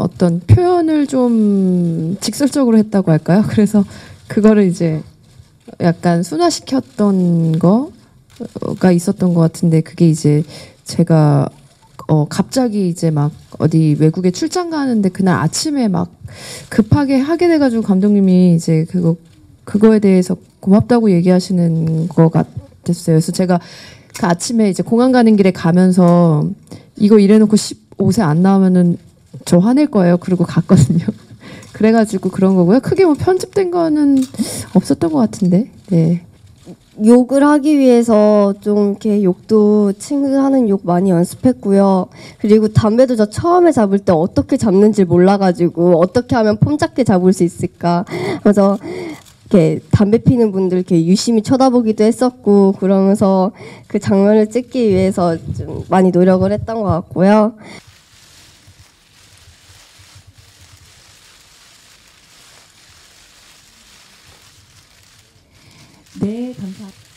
어떤 표현을 좀 직설적으로 했다고 할까요? 그래서 그거를 이제 약간 순화시켰던 거가 있었던 것 같은데 그게 이제 제가 어 갑자기 이제 막 어디 외국에 출장 가는데 그날 아침에 막 급하게 하게 돼가지고 감독님이 이제 그거 그거에 대해서 고맙다고 얘기하시는 것 같았어요. 그래서 제가 그 아침에 이제 공항 가는 길에 가면서 이거 이래놓고 15세 안 나오면은 저 화낼 거예요. 그러고 갔거든요. 그래가지고 그런 거고요. 크게 뭐 편집된 거는 없었던 것 같은데. 네. 욕을 하기 위해서 좀 이렇게 욕도 친구하는 욕 많이 연습했고요. 그리고 담배도 저 처음에 잡을 때 어떻게 잡는지 몰라가지고 어떻게 하면 폼 잡게 잡을 수 있을까. 그래서 이렇게 담배 피는 분들 이렇게 유심히 쳐다보기도 했었고 그러면서 그 장면을 찍기 위해서 좀 많이 노력을 했던 것 같고요. 네, 감사합니다.